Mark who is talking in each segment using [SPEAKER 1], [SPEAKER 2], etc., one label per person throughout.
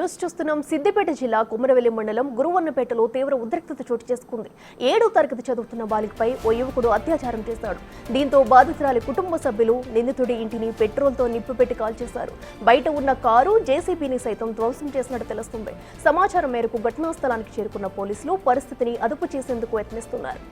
[SPEAKER 1] News చూస్తున్నాం. సిద్దిపేట జిల్లా కుమరవెల్లి మండలం గురువన్నపేటలో తీవ్ర ఉద్రిక్తత చోటు చేసుకుంది. ఏడో తరగతి చదువుతున్న బాలికపై ఓ యువకుడు అత్యాచారం చేశాడు. దీంతో బాధితురాలి కుటుంబ సభ్యులు నిందితుడి ఇంటిని పెట్రోల్తో నిప్పుపెట్టి కాల్చేశారు. బయట ఉన్న కారు జేసీబీని సైతం ధ్వంసం చేసినట్టు తెలుస్తుంది. సమాచారం మేరకు ఘటనా స్థలానికి చేరుకున్న పోలీసులు పరిస్థితిని అదుపు చేసేందుకు యత్నిస్తున్నారు.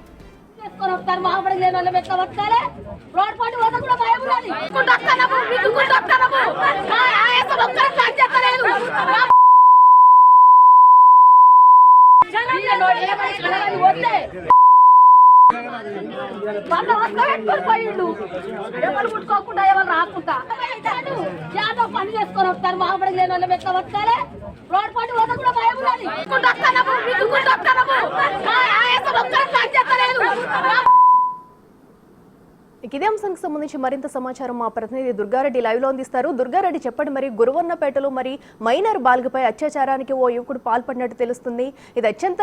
[SPEAKER 1] ఇక ఇదే అంశానికి సంబంధించి మరింత సమాచారం మా ప్రతినిధి దుర్గారెడ్డి లైవ్లో అందిస్తారు. దుర్గారెడ్డి చెప్పండి మరి గురువన్నపేటలో మరి మైనర్ బాలికపై అత్యాచారానికి ఓ యువకుడు పాల్పడినట్టు తెలుస్తుంది. ఇది అత్యంత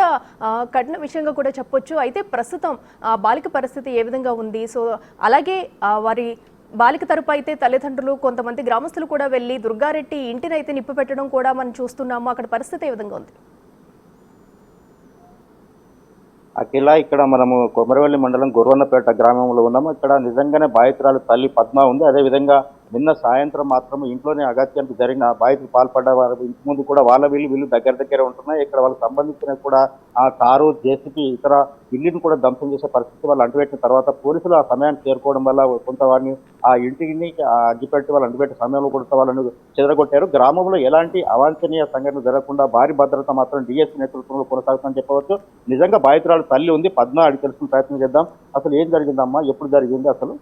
[SPEAKER 1] కఠిన విషయంగా కూడా చెప్పొచ్చు. అయితే ప్రస్తుతం ఆ బాలిక పరిస్థితి ఏ విధంగా ఉంది? సో అలాగే వారి బాలిక తరపు అయితే తల్లిదండ్రులు కొంతమంది గ్రామస్తులు కూడా వెళ్ళి దుర్గారెడ్డి ఇంటినైతే నిప్పు పెట్టడం కూడా మనం చూస్తున్నాము. అక్కడ పరిస్థితి ఏ విధంగా ఉంది?
[SPEAKER 2] అఖిల ఇక్కడ మనము కొమరవెల్లి మండలం గుర్వన్నపేట గ్రామంలో ఉన్నాము. ఇక్కడ నిజంగానే బాధితురాలు తల్లి పద్మ ఉంది. అదే విధంగా నిన్న సాయంత్రం మాత్రం ఇంట్లోనే అగత్యానికి జరిగిన బాధితులు పాల్పడ్డ వారు ఇంటి ముందు కూడా వాళ్ళ వీళ్ళు వీళ్ళు దగ్గర దగ్గర ఉంటున్నాయి. ఇక్కడ వాళ్ళకి సంబంధించిన కూడా ఆ కారు జేసీపీ ఇతర ఇల్లుని కూడా ధ్వంసం చేసే పరిస్థితి వాళ్ళు అంటుపెట్టిన తర్వాత పోలీసులు ఆ సమయాన్ని చేరుకోవడం వల్ల కొంత వారిని ఆ ఇంటిని అడ్డుపెట్టి వాళ్ళు అంటుపెట్టే సమయంలో కూడా వాళ్ళని చెదరగొట్టారు. గ్రామంలో ఎలాంటి అవాంఛనీయ సంఘటన జరగకుండా భారీ భద్రత మాత్రం డిఎస్సీ నేతృత్వంలో కొనసాగుతుందని చెప్పవచ్చు. నిజంగా బాధితురాలు తల్లి ఉంది. పద్మ అడిగి తెలుసుకుని ప్రయత్నం చేద్దాం. అసలు ఏం జరిగిందమ్మా? ఎప్పుడు జరిగింది అసలు?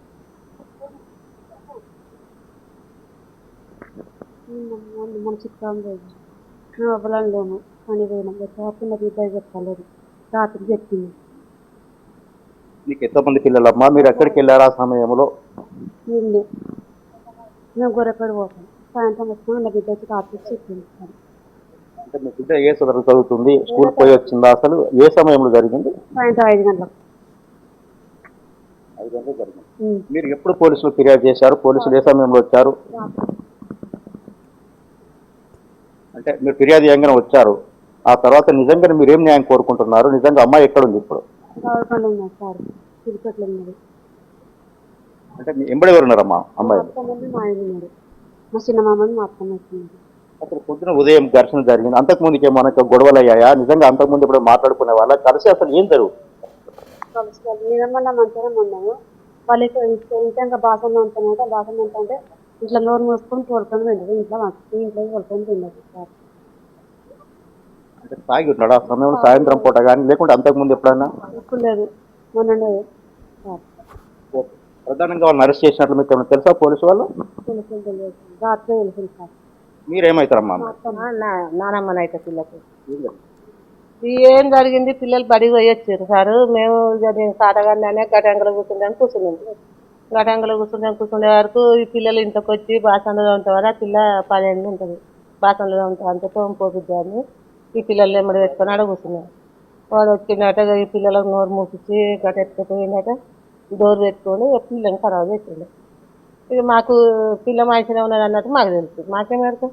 [SPEAKER 3] మన చిత్రం లేదు మేము పొలం లేము పని పోయినాం చిన్న బిడ్డ చెప్పలేదు. రాత్రి చెప్పింది.
[SPEAKER 2] మీకు ఎంతమంది పిల్లలమ్మా? మీరు ఎక్కడికి వెళ్ళారు ఆ సమయంలో?
[SPEAKER 3] ఇల్లు మేము గొర్రెపడి పోతాం. సాయంత్రం వచ్చినా నా బిడ్డ వచ్చి రాత్రి చెప్పింది.
[SPEAKER 2] అంటే మీ బిడ్డ ఏ చదువుతుంది? స్కూల్ పోయి వచ్చిందా అసలు? ఏ సమయంలో జరిగింది?
[SPEAKER 3] సాయంత్రం ఐదు గంటలకు.
[SPEAKER 2] ఐదు గంటలకు జరిగింది. మీరు ఎప్పుడు పోలీసులు ఫిర్యాదు చేశారు? పోలీసులు ఏ సమయంలో వచ్చారు? అంటే మీరు ఫిర్యాదు చేయగానే వచ్చారు. ఆ తర్వాత నిజంగానే మీరు ఏం న్యాయం కోరుకుంటున్నారు? నిజంగా అమ్మాయి ఎక్కడుంది ఇప్పుడు? అంటే మీ ఎంబడి ఎవరు ఉన్నారమ్మా అమ్మాయి?
[SPEAKER 3] మా చిన్న మామని మా అత్తమ్మ
[SPEAKER 2] అసలు పొద్దున ఉదయం ఘర్షణ జరిగింది. అంతకు ముందుకే మనకు గొడవలు అయ్యాయా? నిజంగా అంతకు ముందు ఇప్పుడు మాట్లాడుకునే వాళ్ళ కలిసి అసలు ఏం జరుగు?
[SPEAKER 3] కలిసి నిజమన్నా మంచిగా ఉన్నాము వాళ్ళకి ఇంకా ఉంటానంటే బాసన అంటే ఇంట్లో నోరు మూసుకొని తోడుకొని వెళ్ళదు ఇంట్లో వంచుకొని ఇంట్లో తోడుకొని తిన్నది సార్.
[SPEAKER 2] అంటే తాగి ఉన్నాడు ఆ సమయంలో సాయంత్రం పూట కానీ లేకుంటే అంతకు ముందు ఎప్పుడైనా?
[SPEAKER 3] ఇప్పుడు లేదు. మొన్ననే సార్.
[SPEAKER 2] ప్రధానంగా వాళ్ళని అరెస్ట్ చేసినట్లు మీకు ఏమైనా తెలుసా పోలీసు వాళ్ళు?
[SPEAKER 3] తెలుసు తెలియదు రాత్రి తెలిసింది సార్.
[SPEAKER 2] మీరేమవుతారమ్మా
[SPEAKER 3] నానమ్మనైతే పిల్లకి.
[SPEAKER 4] ఏం జరిగింది? పిల్లలు బడికి పోయి వచ్చారు సార్. మేము సాటగానే గటంగలో కూర్చుంటాను కూర్చున్నాం. గటంగలో కూర్చుంటే కూర్చునే వరకు ఈ పిల్లలు ఇంట్లోకి వచ్చి బాసనలో ఉంటారు ఆ పిల్ల పదిహేను ఉంటుంది. బాసనలో ఉంటారు అంత తోమిపోపిద్దాన్ని ఈ పిల్లలు ఎమ్మడి పెట్టుకొని ఆడ కూర్చున్నాం. వాడు వచ్చిందట ఈ పిల్లలకు నోరు మూపించి గట ఎత్తుకుపోయిందట డోర్ పెట్టుకొని పిల్లని ఖరాబ్ చేసిండే. ఇక మాకు పిల్ల మంచిగా ఉన్నది అన్నట్టు మాకు తెలుసు. మాకేం పెడతాం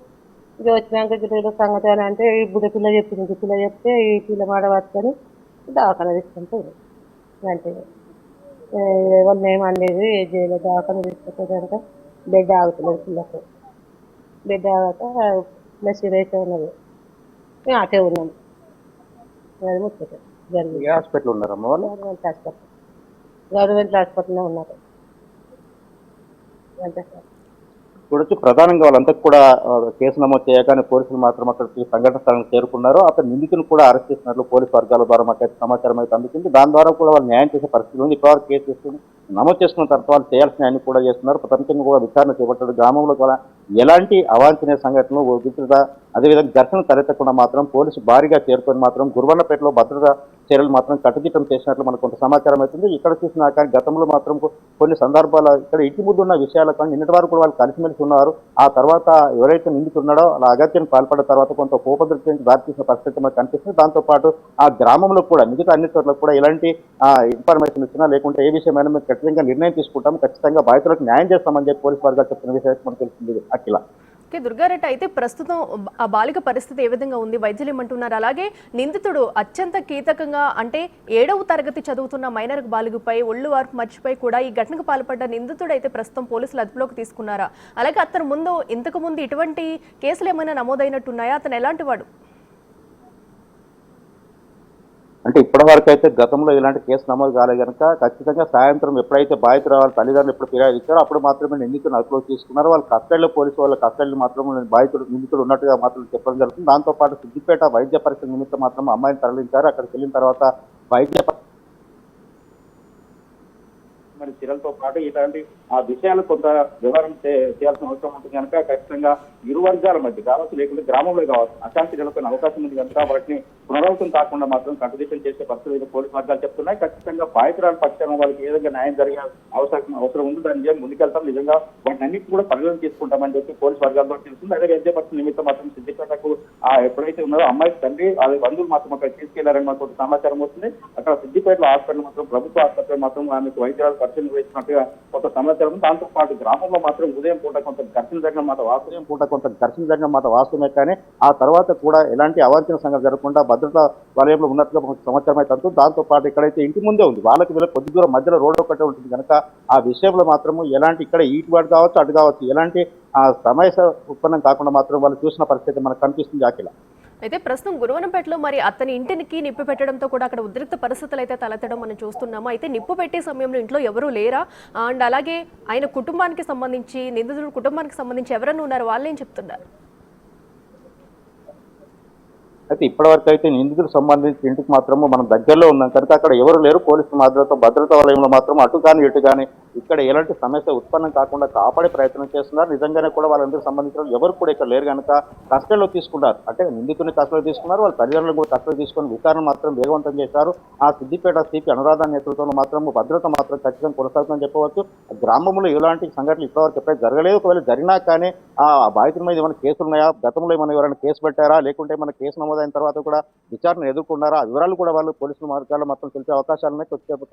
[SPEAKER 4] ఇక వచ్చినాక గిట్ల సంగతి అని అంటే ఈ బుడ్డ పిల్ల చెప్పింది ఈ పిల్ల చెప్తే ఈ పిల్ల మాట పట్టుకొని దవాఖాన తీసుకొని అంతే అంటే ఎవరిని ఏమనలేదు ఏ చేయలేదు దవాఖాన తీసుకుంటే బెడ్ ఆగుతులేదు పిల్లకు. బెడ్ ఆగాక ప్లస్ ఇదైతే ఉన్నది. మేము అటే ఉన్నాం అది ముచ్చట జరిగింది
[SPEAKER 2] హాస్పిటల్ ఉన్నారమ్మా వాళ్ళు?
[SPEAKER 4] Government hospital. గవర్నమెంట్ హాస్పిటల్లో ఉన్నారు. అంతే సార్
[SPEAKER 2] ఇప్పుడు ప్రధానంగా వాళ్ళంతా కూడా కేసు నమోదు చేయగానే పోలీసులు మాత్రం అక్కడికి సంఘటన స్థలానికి చేరుకున్నారు. అక్కడ నిందితులు కూడా అరెస్ట్ చేసినట్లు పోలీసు వర్గాల ద్వారా మాకు సమాచారం అయితే అందుతుంది దాని ద్వారా కూడా వాళ్ళు న్యాయం చేసే పరిస్థితి ఉంది. ఇప్పటివరకు కేసు చేసుకుని నమోదు చేసుకున్న తర్వాత వాళ్ళు చేయాల్సిన అన్ని కూడా చేస్తున్నారు. ప్రపంచంగా కూడా విచారణ చేపట్టారు. గ్రామంలో కూడా ఎలాంటి అవాంఛనీయ సంఘటనలు ఉద్రిక్తత అదేవిధంగా ఘర్షణ తలెత్తకుండా మాత్రం పోలీసు భారీగా చేరుకొని మాత్రం గురువన్నపేటలో భద్రతా చర్యలు మాత్రం కట్టుదిట్టం చేసినట్లు మనకు కొంత సమాచారం అవుతుంది. ఇక్కడ చూసినా కానీ గతంలో మాత్రం కొన్ని సందర్భాల ఇక్కడ ఇంటి ముందు ఉన్న విషయాలు కానీ నిన్నటి వరకు కూడా వాళ్ళు కలిసిమెలిసి ఉన్నారు. ఆ తర్వాత ఎవరైతే నిందితున్నాడో అలా అగత్యం పాల్పడిన తర్వాత కొంత కోపదృష్టికి దారితీసిన పరిస్థితి మనకు కనిపిస్తుంది. దాంతో పాటు ఆ గ్రామంలో కూడా మిగతా అన్ని చోట్ల కూడా ఇలాంటి ఇన్ఫర్మేషన్ ఇచ్చినా లేకుంటే ఏ విషయమైనా మేము ఖచ్చితంగా నిర్ణయం తీసుకుంటాం ఖచ్చితంగా బాధితులకు న్యాయం చేస్తామని చెప్పి పోలీసు వర్గాలు చెప్తున్న విషయం మనకు తెలిసింది. అఖిల.
[SPEAKER 1] ఓకే దుర్గారెడ్డి అయితే ప్రస్తుతం ఆ బాలిక పరిస్థితి ఏ విధంగా ఉంది? వైద్యులు ఏమంటున్నారు? అలాగే నిందితుడు అత్యంత కీతకంగా అంటే ఏడవ తరగతి చదువుతున్న మైనర్ బాలికపై ఒళ్ళు వార్పు మర్చిపోయి కూడా ఈ ఘటనకు పాల్పడ్డ నిందితుడు అయితే ప్రస్తుతం పోలీసులు అదుపులోకి తీసుకున్నారా? అలాగే అతను ముందు ఇంతకు ముందు ఇటువంటి కేసులు ఏమైనా నమోదైనట్టున్నాయా? అతను ఎలాంటి వాడు?
[SPEAKER 2] అంటే ఇప్పటి వరకు అయితే గతంలో ఇలాంటి కేసు నమోదు కాలే కనుక ఖచ్చితంగా సాయంత్రం ఎప్పుడైతే బాధితులు వాళ్ళ తల్లిదండ్రులు ఎప్పుడు ఫిర్యాదు ఇచ్చారో అప్పుడు మాత్రమే నిందితులను అదుపులోకి తీసుకున్నారు. వాళ్ళ కస్టడీలో పోలీసు వాళ్ళ కస్టడీలో మాత్రం బాధితుడు నిందితుడు ఉన్నట్టుగా మాత్రం చెప్పడం జరుగుతుంది. దాంతో పాటు సిద్దిపేట వైద్య పరీక్ష నిమిత్తం మాత్రం అమ్మాయిని తరలించారు. అక్కడికి వెళ్ళిన తర్వాత వైద్య మరి చర్యలతో పాటు ఇలాంటి ఆ విషయాలు కొంత వివరణ చేయాల్సిన అవసరం ఉంటుంది కనుక ఖచ్చితంగా ఇరు వర్గాల మధ్య కావచ్చు లేకుంటే గ్రామంలో కావచ్చు అశాంతి నెలకొనే అవకాశం ఉంది కనుక వాటిని పునరావృతం కాకుండా మాత్రం కంటిన్యూషన్ చేసే పరిస్థితి అయితే పోలీసు వర్గాలు చెప్తున్నాయి. ఖచ్చితంగా బాధితురాలు పక్షాన వాళ్ళకి ఏ విధంగా న్యాయం జరిగే అవసరం అవసరం ఉంది దాని మీద ముందుకెళ్తాం. నిజంగా వాటిని అన్నిటి కూడా పరిగణన తీసుకుంటామని చెప్పి పోలీసు వర్గాల్లో తెలుస్తుంది. అదే వైద్య పరిస్థితి నిమిత్తం మాత్రం సిద్దిపేటకు ఆ ఎప్పుడైతే ఉన్నారో అమ్మాయి తండ్రి అది బంధువులు మాత్రం అక్కడ తీసుకెళ్ళారని మాకు కొంత సమాచారం వస్తుంది. అక్కడ సిద్దిపేటలో హాస్పిటల్ మాత్రం ప్రభుత్వ ఆసుపత్రి మాత్రం ఆమెకు వైద్యాలు పరిశీలన వేసినట్టుగా కొంత సమాచారం దాంతో పాటు గ్రామంలో మాత్రం ఉదయం పూట కొంత ఘర్షణ జరిగిన మాట వాస్తవం. పూట కొంత ఘర్షణ జరిగిన మాట వాస్తవమే కానీ ఆ తర్వాత కూడా ఎలాంటి అవాంఛన సంఘటన జరగకుండా భద్రతా వలయంలో ఉన్నట్టుగా సమాచారం అయితే అంటుంది దాంతో పాటు ఇక్కడైతే ఇంటి ముందే ఉంది. వాళ్ళకి వీళ్ళకి కొద్ది దూరం మధ్యలో రోడ్డు ఒకటే ఉంటుంది కనుక ఆ విషయంలో మాత్రము ఎలాంటి ఇక్కడ ఈటుబాటు కావచ్చు అటు కావచ్చు ఎలాంటి ఆ సమస్య ఉత్పన్నం కాకుండా మాత్రం వాళ్ళు చూసిన పరిస్థితి మనకు కనిపిస్తుంది అఖిల.
[SPEAKER 1] అయితే ప్రస్తుతం గురువనపేటలో మరి అతని ఇంటికి నిప్పు పెట్టడంతో కూడా అక్కడ ఉద్రిక్త పరిస్థితులు అయితే తలెత్తడం మనం చూస్తున్నాము. అయితే నిప్పు పెట్టే సమయంలో ఇంట్లో ఎవరూ లేరా? అండ్ అలాగే ఆయన కుటుంబానికి సంబంధించి నిందితుడు కుటుంబానికి సంబంధించి ఎవరైనా ఉన్నారు? వాళ్ళేం చెప్తున్నారు?
[SPEAKER 2] అయితే ఇప్పటివరకు అయితే నిందితులకు సంబంధించి ఇంటికి మాత్రము మనం దగ్గరలో ఉన్నాం. కనుక అక్కడ ఎవరు లేరు. పోలీసులు మాత్రం భద్రతా వలయంలో మాత్రం అటు కానీ ఇటు కానీ ఇక్కడ ఎలాంటి సమస్య ఉత్పన్నం కాకుండా కాపాడే ప్రయత్నం చేస్తున్నారు. నిజంగానే కూడా వాళ్ళందరికీ సంబంధించిన ఎవరు కూడా ఇక్కడ లేరు కనుక కస్టడీలో తీసుకున్నారు. అంటే నిందితుని కస్టడీలో తీసుకున్నారు వాళ్ళ తల్లిదండ్రులు కూడా కస్టడీ తీసుకొని విచారణ మాత్రం వేగవంతం చేశారు. ఆ సిద్దిపేట సిపి అనురాధ నేతృత్వంలో మాత్రం భద్రత మాత్రం ఖచ్చితంగా కొనసాగుతుందని చెప్పవచ్చు. గ్రామంలో ఎలాంటి సంఘటనలు ఇప్పటివరకు ఎప్పుడైతే జరగలేదు. ఒకవేళ జరిగినా కానీ ఆ బాధితుల మీద ఏమైనా కేసులు ఉన్నాయా? గతంలో ఏమైనా ఎవరైనా కేసు పెట్టారా? లేకుంటే ఏమైనా కేసు నమోదైన తర్వాత కూడా విచారణ ఎదుర్కొన్నారా? ఆ వివరాలు కూడా వాళ్ళు పోలీసుల మార్గాల్లో మాత్రం తెలిసే అవకాశాలు ఉన్నాయి. కొద్దిసేపు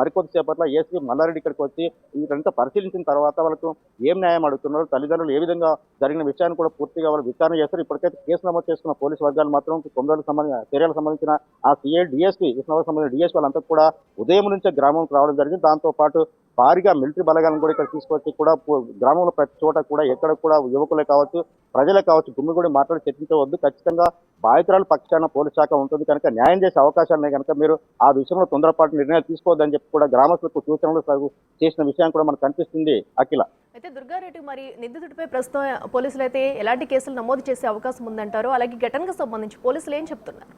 [SPEAKER 2] మరికొద్దిసేపట్లో ఏసీ మల్లారెడ్డి ఇక్కడికి వచ్చి వీటంతా పరిశీలించిన తర్వాత వాళ్ళకు ఏం న్యాయం అడుగుతున్నారు? తల్లిదండ్రులు ఏ విధంగా జరిగిన విషయాన్ని కూడా పూర్తిగా వాళ్ళు విచారణ చేస్తారు. ఇప్పటికైతే కేసు నమోదు చేసుకున్న పోలీసు వర్గాలు మాత్రం కొందరు సంబంధించిన చర్యలకు సంబంధించిన ఆ సీఏ డిఎస్పీ విష్ణువులకు సంబంధించిన డిఎస్పీ వాళ్ళంతా కూడా ఉదయం నుంచే గ్రామంకి రావడం జరిగింది. దాంతో పాటు భారీగా మిలిటరీ బలగాలను కూడా ఇక్కడ తీసుకొచ్చి కూడా గ్రామంలో ప్రతి చోట కూడా ఎక్కడ కూడా యువకులే కావచ్చు ప్రజలే కావచ్చు గుమ్మి కూడా మాట్లాడి చర్చించవద్దు. ఖచ్చితంగా బాధితురాలు పక్షాన పోలీస్ శాఖ ఉంటుంది కనుక న్యాయం చేసే అవకాశాలు ఉన్నాయి కనుక మీరు ఆ విషయంలో తొందరపాటు నిర్ణయాలు తీసుకోవద్దని చెప్పి కూడా గ్రామస్తులకు సూచనలు చేసిన విషయం కూడా మనకు కనిపిస్తుంది అఖిల.
[SPEAKER 1] అయితే దుర్గారెడ్డి మరి నిందితుడిపై ప్రస్తుతం పోలీసులు అయితే ఎలాంటి కేసులు నమోదు చేసే అవకాశం ఉందంటారు? అలాగే ఘటనకు సంబంధించి పోలీసులు ఏం చెప్తున్నారు?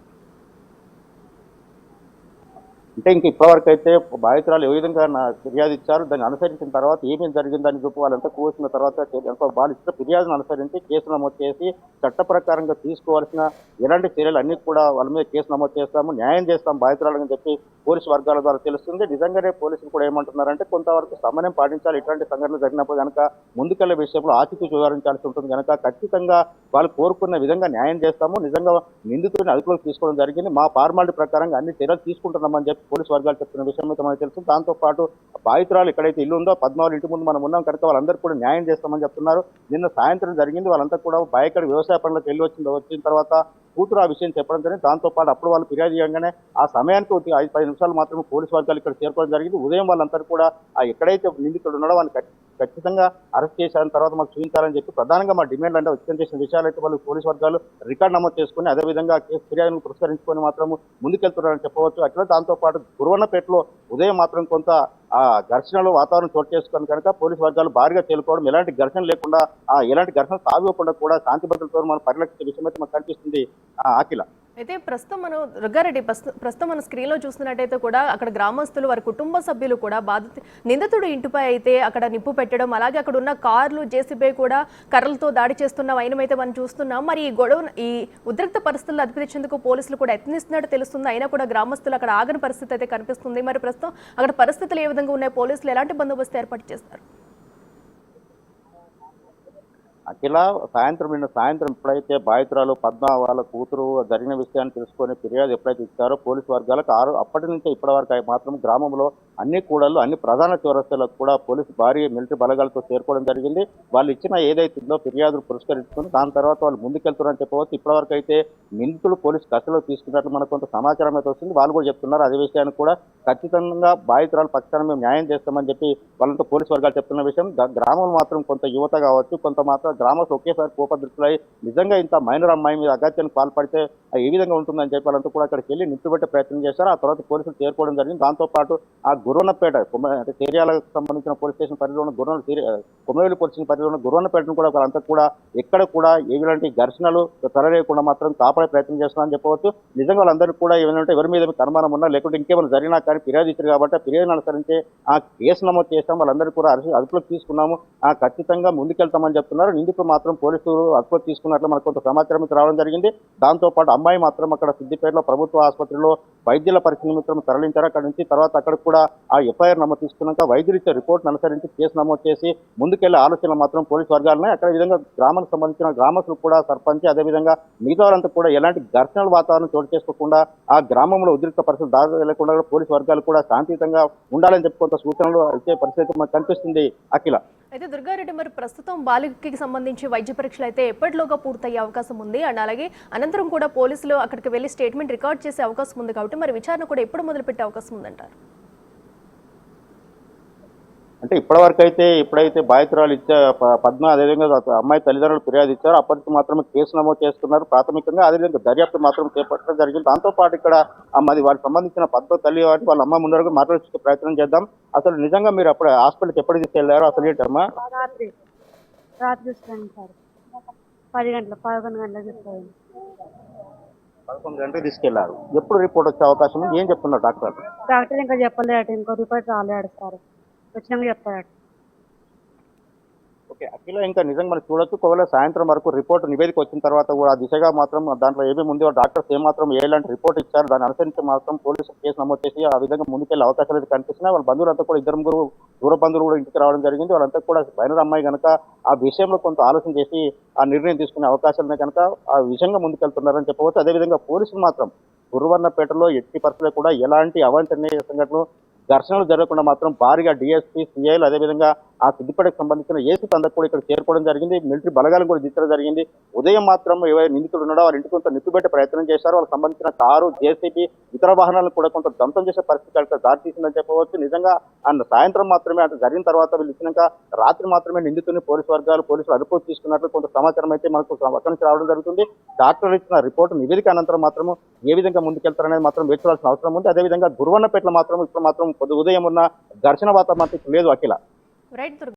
[SPEAKER 2] అంటే ఇంక ఇప్పటివరకు అయితే బాధితురాలు ఏ విధంగా నా ఫిర్యాదు ఇచ్చారు దాన్ని అనుసరించిన తర్వాత ఏమేమి జరిగిందని చెప్పి వాళ్ళంతా కోసిన తర్వాత ఎంతో వాళ్ళు ఫిర్యాదును అనుసరించి కేసు నమోదు చేసి చట్ట ప్రకారంగా తీసుకోవాల్సిన ఎలాంటి చర్యలు అన్ని కూడా వాళ్ళ మీద కేసు నమోదు చేస్తాము న్యాయం చేస్తాం బాధితురాలని చెప్పి పోలీసు వర్గాల ద్వారా తెలుస్తుంది. నిజంగానే పోలీసులు కూడా ఏమంటున్నారంటే కొంతవరకు సమన్వయం పాటించాలి. ఇట్లాంటి సంఘటనలు జరిగినప్పుడు కనుక ముందుకెళ్ళే విషయంలో ఆచితూచి వివరించాల్సి ఉంటుంది. కనుక ఖచ్చితంగా వాళ్ళు కోరుకున్న విధంగా న్యాయం చేస్తాము నిజంగా నిందితుడిని అదుపులోకి తీసుకోవడం జరిగింది. మా ఫార్మాలిటీ ప్రకారంగా అన్ని చర్యలు తీసుకుంటున్నామని చెప్పి పోలీసు వర్గాలు చెప్తున్న విషయం అయితే మనకు తెలుసు. దాంతోపాటు బాధితురాలు ఎక్కడైతే ఇల్లు ఉందో పద్మావళి ఇంటి ముందు మనం ఉన్నాం కనుక వాళ్ళందరూ కూడా న్యాయం చేస్తామని చెప్తున్నారు. నిన్న సాయంత్రం జరిగింది. వాళ్ళంతా కూడా బాయకడ వ్యవసాయ పనులకు వెళ్ళి వచ్చిన వచ్చిన తర్వాత కూతురు ఆ విషయం చెప్పడం జరిగింది. దాంతోపాటు అప్పుడు వాళ్ళు ఫిర్యాదు చేయగానే ఆ సమయానికి ఐదు పది నిమిషాలు మాత్రమే పోలీసు వర్గాలు ఇక్కడ చేరుకోవడం జరిగింది. ఉదయం వాళ్ళంతా కూడా ఎక్కడైతే నిందితుడు ఉన్నాడో వాళ్ళని ఖచ్చితంగా అరెస్ట్ చేశారని తర్వాత మాకు చూపించాలని చెప్పి ప్రధానంగా మా డిమాండ్ అంటే వ్యక్తం చేసిన విషయాలు అయితే వాళ్ళు పోలీసు వర్గాలు రికార్డు నమోదు చేసుకుని అదేవిధంగా కేసు ఫిర్యాదును పురస్కరించుకొని మాత్రం ముందుకెళ్తున్నారని చెప్పవచ్చు. అట్లా దాంతో పాటు గురువన్నపేటలో ఉదయం మాత్రం కొంత ఆ ఘర్షణలు వాతావరణం చోటు చేసుకుని కనుక పోలీసు వర్గాలు భారీగా తేలుకోవడం ఎలాంటి ఘర్షణ లేకుండా ఎలాంటి ఘర్షణ సాగివ్వకుండా కూడా శాంతి భద్రతతో మనం పరిరక్షించే విషయం అయితే మాకు కనిపిస్తుంది. అఖిల
[SPEAKER 1] అయితే ప్రస్తుతం మనం రుగ్గారెడ్డి ప్రస్తు- ప్రస్తుతం మన స్క్రీన్లో చూస్తున్నట్టయితే కూడా అక్కడ గ్రామస్తులు వారి కుటుంబ సభ్యులు కూడా బాధిత నిందితుడు ఇంటిపై అయితే అక్కడ నిప్పు పెట్టడం అలాగే అక్కడ ఉన్న కార్లు జేసీబీ కూడా కర్రలతో దాడి చేస్తున్న వైనమైతే మనం చూస్తున్నాం. మరి ఈ గొడవ ఈ ఉద్రిక్త పరిస్థితులు అదుపు పోలీసులు కూడా యత్నిస్తున్నట్టు తెలుస్తుంది. అయినా కూడా గ్రామస్తులు అక్కడ ఆగని పరిస్థితి అయితే కనిపిస్తుంది. మరి ప్రస్తుతం అక్కడ పరిస్థితులు ఏ విధంగా ఉన్నాయి? పోలీసులు ఎలాంటి బందోబస్తు ఏర్పాటు చేస్తారు?
[SPEAKER 2] అఖిల సాయంత్రం నిన్న సాయంత్రం ఎప్పుడైతే బాధితురాలు పద్మ వాళ్ళ కూతురు జరిగిన విషయాన్ని తెలుసుకొని ఫిర్యాదు ఎప్పుడైతే ఇచ్చారో పోలీసు వర్గాలకు ఆరు అప్పటి నుంచే ఇప్పటి వరకు మాత్రం గ్రామంలో అన్ని కూడలు అన్ని ప్రధాన చౌరస్తలకు కూడా పోలీసు భారీ మిలిటరీ బలగాలతో చేరుకోవడం జరిగింది. వాళ్ళు ఇచ్చిన ఏదైతే ఉందో ఫిర్యాదులు పురస్కరించుకుని దాని తర్వాత వాళ్ళు ముందుకెళ్తున్నారని చెప్పవచ్చు. ఇప్పటివరకు అయితే నిందితులు పోలీసు కస్టడీలో తీసుకున్నట్లు మనకు కొంత సమాచారం అయితే వస్తుంది. వాళ్ళు కూడా చెప్తున్నారు. అదే విషయాన్ని కూడా ఖచ్చితంగా బాధితురాలు పక్షాన మేము న్యాయం చేస్తామని చెప్పి వాళ్ళంతా పోలీసు వర్గాలు చెప్తున్న విషయం. గ్రామంలో మాత్రం కొంత యువత కావచ్చు కొంత మాత్రం గ్రామస్తులు ఒకేసారి కోపదృష్టులై నిజంగా ఇంత మైనర్ అమ్మాయి మీద అగత్యానికి పాల్పడితే ఏ విధంగా ఉంటుందని చెప్పి వాళ్ళంతా కూడా అక్కడికి వెళ్ళి నిట్టుబెట్టే ప్రయత్నం చేశారు ఆ తర్వాత పోలీసులు చేరుకోవడం జరిగింది. దాంతో పాటు ఆ గుర్రన్నపేట అంటే చేర్యాలకు సంబంధించిన పోలీస్ స్టేషన్ పరిధిలో ఉన్న గుర్రం కుమ్మవేలి పోలీస్ స్టేషన్ పరిధిలో ఉన్న గుర్రన్నపేటను కూడా వాళ్ళంతా కూడా ఎక్కడ కూడా ఎలాంటి ఘర్షణలు తరలేకుండా మాత్రం కాపాడే ప్రయత్నం చేస్తున్నారని చెప్పవచ్చు. నిజంగా వాళ్ళందరికీ కూడా ఏమైనా ఎవరి మీద మీకు అనుమానం ఉన్నా లేకుంటే ఇంకేమైనా జరిగినా కానీ ఫిర్యాదు ఇచ్చారు కాబట్టి ఫిర్యాదు ఫిర్యాదును అనుసరించి ఆ కేసు నమోదు చేస్తాం వాళ్ళందరూ కూడా అరెస్ట్ అదుపులోకి తీసుకున్నాము. ఆ ఖచ్చితంగా ముందుకెళ్తామని చెప్తున్నారు. నిందితులు మాత్రం పోలీసులు అదుపులోకి తీసుకున్నట్లు మనకు కొంత సమాచారం రావడం జరిగింది. దాంతోపాటు అమ్మాయి మాత్రం అక్కడ సిద్దిపేటలో ప్రభుత్వ ఆసుపత్రిలో వైద్యుల పరిస్థితి మిత్రం తరలించారు. అక్కడ నుంచి తర్వాత అక్కడ కూడా ఆ ఎఫ్ఐఆర్ నమోదు తీసుకున్నాక వైద్యులు ఇచ్చే రిపోర్ట్ అనుసరించి కేసు నమోదు చేసి ముందుకెళ్ళే ఆలోచనలు మాత్రం పోలీసు వర్గాలనే అక్కడ విధంగా గ్రామానికి సంబంధించిన గ్రామస్తులు కూడా సర్పంచ్ అదేవిధంగా మిగతా వారంతా కూడా ఎలాంటి ఘర్షణల వాతావరణం చోటు చేసుకోకుండా ఆ గ్రామంలో ఉద్రిక్త పరిస్థితులు దారి వెళ్ళకుండా పోలీసు వర్గాలు కూడా శాంతియుతంగా ఉండాలని చెప్పి కొంత సూచనలు ఇచ్చే పరిస్థితి మనకు కనిపిస్తుంది అఖిల.
[SPEAKER 1] అయితే దుర్గారెడ్డి మరి ప్రస్తుతం బాలికకి సంబంధించి వైద్య పరీక్షలు అయితే ఎప్పటిలోగా పూర్తయ్యే అవకాశం ఉంది. అండ్ అలాగే అనంతరం కూడా పోలీసులు అక్కడికి వెళ్ళి స్టేట్మెంట్ రికార్డ్ చేసే అవకాశం ఉంది కాబట్టి మరి విచారణ కూడా ఎప్పుడు మొదలుపెట్టే అవకాశం ఉందంటారు?
[SPEAKER 2] అంటే ఇప్పటివరకు అయితే ఎప్పుడైతే బాధితురాలు ఇచ్చే పద్మ అదేవిధంగా అమ్మాయి తల్లిదండ్రులు ఫిర్యాదు ఇచ్చారో అప్పటికి మాత్రమే కేసు నమోదు చేసుకున్నారు. ప్రాథమికంగా అదేవిధంగా దర్యాప్తు మాత్రం చేపట్టడం జరిగింది. దాంతో పాటు ఇక్కడ మరి వారికి సంబంధించిన పద్మ తల్లి వాటి వాళ్ళ అమ్మ ముందరకు మాట్లాడే ప్రయత్నం చేద్దాం. అసలు నిజంగా మీరు అప్పుడు హాస్పిటల్కి ఎప్పుడు తీసుకెళ్ళారో అసలు ఏంటమ్మా
[SPEAKER 3] రాత్రి. రాత్రి చూస్తాను సార్. పది గంటల పదకొండు గంటలకు చూస్తాను
[SPEAKER 2] పదకొండు గంటలకు తీసుకెళ్ళారు. ఎప్పుడు రిపోర్ట్ వచ్చే అవకాశం ఉంది? ఏం చెప్తున్నారు డాక్టర్?
[SPEAKER 3] డాక్టర్ ఇంకా చెప్పలేట ఇంకో రిపోర్ట్ రాలేడు సార్. వచ్చినాక చెప్తాడు
[SPEAKER 2] ఓకే అఖిల ఇంకా నిజంగా మనం చూడొచ్చు. ఒకవేళ సాయంత్రం వరకు రిపోర్ట్ నివేదిక వచ్చిన తర్వాత కూడా ఆ దిశగా మాత్రం దాంట్లో ఏమేమి ఉందో డాక్టర్స్ ఏమాత్రం ఏలాంటి రిపోర్ట్ ఇచ్చారు దాన్ని అనుసరించి మాత్రం పోలీసు కేసు నమోదు చేసి ఆ విధంగా ముందుకెళ్ళే అవకాశాలు అయితే కనిపిస్తున్నాయి వాళ్ళ బంధువులంతా కూడా ఇద్దరు ముగ్గురు దూర బంధువులు కూడా ఇంటికి రావడం జరిగింది. వాళ్ళంతా కూడా బైనర్ అమ్మాయి కనుక ఆ విషయంలో కొంత ఆలోచన చేసి ఆ నిర్ణయం తీసుకునే అవకాశాలు కనుక ఆ విషయంగా ముందుకెళ్తున్నారని చెప్పవచ్చు. అదేవిధంగా పోలీసులు మాత్రం గురువర్ణపేటలో ఎట్టి పరిస్థితుల్లో కూడా ఎలాంటి అవాంఛనీయ సంఘటనలు ఘర్షణలు జరగకుండా మాత్రం భారీగా డిఎస్పీ సిఐలు అదేవిధంగా ఆ సిద్దిపేటకు సంబంధించిన ఏసీ అందరూ కూడా ఇక్కడ చేరుకోవడం జరిగింది. మిలిటరీ బలగాలను కూడా దించడం జరిగింది. ఉదయం మాత్రం ఎవరైనా నిందితులు ఉన్నాడో వారి ఇంటి కొంత నిప్పుబెట్టే ప్రయత్నం చేశారు. వాళ్ళకి సంబంధించిన కారు జేసీబీ ఇతర వాహనాలను కూడా కొంత ధ్వంసం చేసే పరిస్థితి అక్కడ దారితీసిందని చెప్పవచ్చు. నిజంగా అన్న సాయంత్రం మాత్రమే అంటే జరిగిన తర్వాత వీళ్ళు ఇచ్చినాక రాత్రి మాత్రమే నిందితుని పోలీసు వర్గాలు పోలీసులు అదుపు తీసుకున్నట్లు కొంత సమాచారం అయితే మనకు అక్కడి నుంచి రావడం జరుగుతుంది. డాక్టర్ ఇచ్చిన రిపోర్ట్ నివేదిక అనంతరం మాత్రం ఏ విధంగా ముందుకెళ్తారనేది మాత్రం వేచి అవసరం ఉంది. అదేవిధంగా గురువన్నపేటలో మాత్రం ఇప్పుడు మాత్రం పొద్దు ఉదయం ఉన్న ఘర్షణ వాతావరణం లేదు అఖిల.
[SPEAKER 1] రైట్ దుర్గా